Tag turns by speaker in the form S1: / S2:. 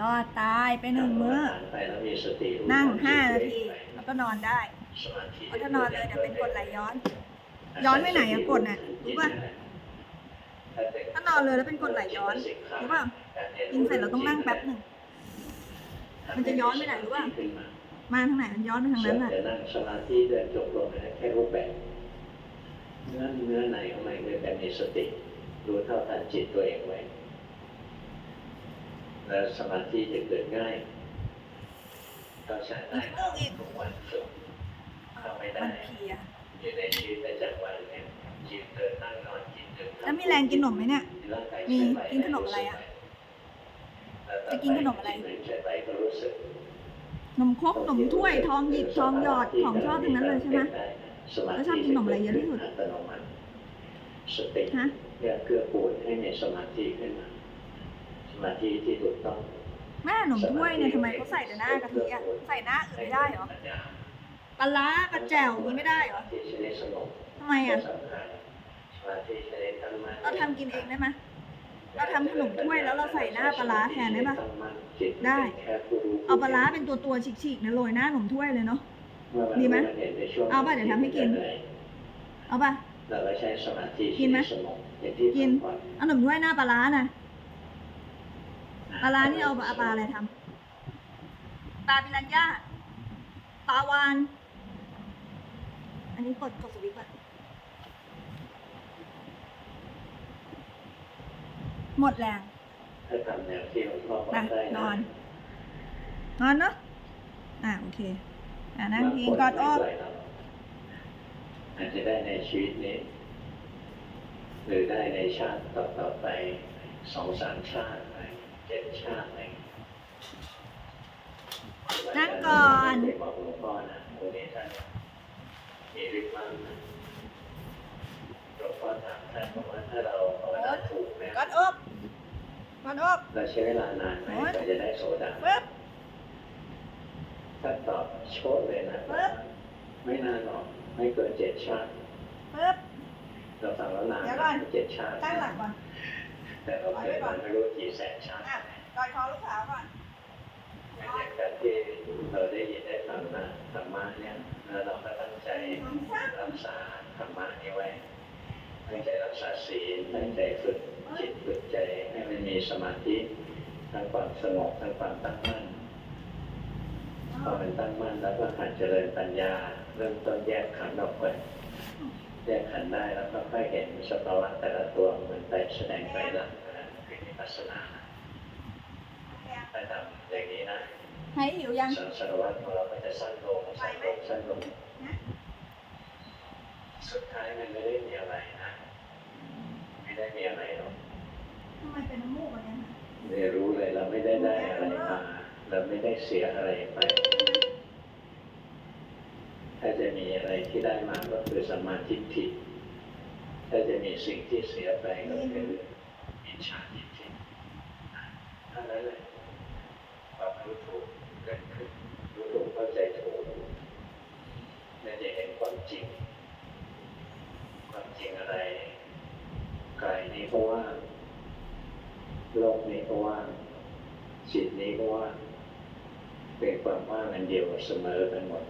S1: รอดตายไปหนึ่งมื้อ
S2: ไปแล้วมีสติรู้
S1: นั่ง
S2: ควม
S1: ห้า
S2: คิด
S1: นา
S2: ตัวเอง
S1: ที
S2: ไป
S1: แล้วก็นอนได้
S2: สมาธิ
S1: เพราะถ้านอนเลยเดี๋ยวเป็นกรดไหลย้อน ย้อนไปไหนอะกรดน่ะรู้ป่ะถ้านอนเลยแล้วเป็นกรดไหลย้อนรู้ป่ะกินเสร็จเราต้องนั่งแป๊บหนึ่งมันจะย้อนไปไหนรู้ป่ะมาทางไหนมันย้อนไปทางนั้นน่ะ
S2: เดี๋ยวนั่งสมาธิเดินจบลงนะแค่รูปแบบเนื้อเนื้อไหนของมันคือการมีสติ รู้เท่าทันจิตตัวเองไว้ แล้วสมาธิจะเกิดง่ายก็ใช้ได้
S1: อีกลูกอีก
S2: ทุกวันฝึกเข้าไม่ได้
S1: มันเพลีย
S2: อยู่ในชีวิตประจำวันเนี่ยจิตเดินนั่งนอนกินดื่ม
S1: แล้วมีแรงกินขนมไหมเนี่ย
S2: ร่างกาย
S1: มี
S2: ใช้ไห
S1: กินขนมอะไรอะจะกินขนมอะไร
S2: ใช้ไปก็รู้สึก
S1: นมครกนมถ้วย ทองหยิบ ทองหยอด ของชอบทั้งนั้นเลยใช่ไหมแล้วชอบกินขนมอะไรเยอะที่สุด
S2: อัตโนมัติสติ
S1: ฮะ
S2: เพื่อเกื้อกูลให้มีสมาธิขึ้นมาส มาธิที่ถูกต้อง
S1: แม่ขนมถ้วยเนี่ยทำไมเขาใส่แต่หน้ากะทิอะใส่หน้าอื่นไม่ได้เหรอปลาร้ากับแจ่วนี้ไม่ได้เหรอ
S2: สมาธิชนิดสงบ
S1: ทำไมอะ
S2: สำคัญสมาธิชนิดตั้งมั่น
S1: เราทำกินเองได้ไหมเราทำขนมถ้วยแล้วเราใส่หน้าปลาร้าแทนได้ปะ
S2: ตั้งมั่นจิต
S1: ได้
S2: แค่ผู้รู้
S1: เอาปลาร้าเป็นตัวตัวๆฉีกๆนะโรยหน้าขนมถ้วยเลยเนาะ
S2: เอ
S1: ดีไหม
S2: นห็นในช่วง
S1: เอาป่ะเดี๋ยวทำให้กิน เอาป่ะ
S2: เราก็ใช้สมาธิ
S1: กินไหม
S2: สงบอย่างที่
S1: กิน
S2: ก่อน
S1: เอาขนมถ้วยหน้าปลาร้านะ ปลาร้านี่เอาปลาปลาอะไรทำปลาปิรันย่าปลาวาน อันนี้กดกดสวิตช์ก่อนหมดแรง
S2: ถ้าทำแนวที่หลวงพ่อบอก
S1: นะ
S2: ได้
S1: นอน นอนเนาะอ่าโอเค อ่านั่งพิงกอดอก
S2: อาจจะได้ในชีวิตนี้ หรือได้ในชาติต่อๆไปสองสามชาติไปเจ็ดชาติไป
S1: นั่งก่อน
S2: ไม่บอกหลวงพ่อนะวันนี้ท่านมีฤทธิ์มากนะหลวงพ่อถามท่านบอกว่าถ้าเราภาวนาถูกเนี่ย
S1: กอดอกกอดอก
S2: เราใช้เวลานานไหม
S1: โอ๊ย
S2: กว่าจะได้โสดา
S1: ปึ๊บ
S2: ถ้าตอบโชดเลยนะ
S1: ปึ๊บ
S2: ไม่นานหรอก ไม่เกินเจ็ดชาติ
S1: ปึ๊บ
S2: เราฟังแล้วนาน
S1: เดี๋ยวก่อน
S2: เจ็ดชาติ
S1: ตั้งหลักก่อน
S2: แต่เราเกิดมาไม่รู้กี่แสนชาติ
S1: อะกอดคอลูกสาวก่อน
S2: ไม่ใช่การที่เราได้ยินได้ฟังนะธรรมะเนี่ยแล้วเราก็ตั้งใจรักษาธรรมะนี้ไว้ตั้งใจรักษาศีลตั้งใจฝึกจิตฝึกใจให้มันมีสมาธิทั้งความสงบทั้งความตั้งมั่นพอมันตั้งมั่นแล้วก็หัดเจริญปัญญา เริ่มต้นแยกขันธ์ออกไปแยกขันธ์ได้แล้วก็ค่อยเห็น สภาวะแต่ละตัวเหมือนไปแสดงไปหลังนะคือวิปัสสนาถ้าทำอย่างนี้นะ
S1: ให้หิวยัง
S2: สังสารวัตรของเราก็จะสั้นลงสั้นลงสั้นลง
S1: นะ
S2: สุดท้ายมันไม่ได้มีอะไรนะไม่ได้มีอะไรหรอก
S1: ทำไมเป็นน้ำมูกอันเนี้ยคะ
S2: เรียนรู้เลยเราไม่ได้ได้อะไรมาเราไม่ได้เสียอะไรไป ถ้าจะมีอะไรที่ได้มาก็คือสมมาทิฏฐิ ถ้าจะมีสิ่งที่เสียไปก็คือมิจฉาทิฏฐิเท่านั้นแหละความรู้ถูกเกิดขึ้นรู้ถูกเข้าใจถูกนั่นจะเห็นความจริง ความจริงอะไรกายนี้ก็ว่าโลกนี้ก็ว่าจิตนี้ก็ว่าเป็นความว่างอันเดียวเสมอกันหมด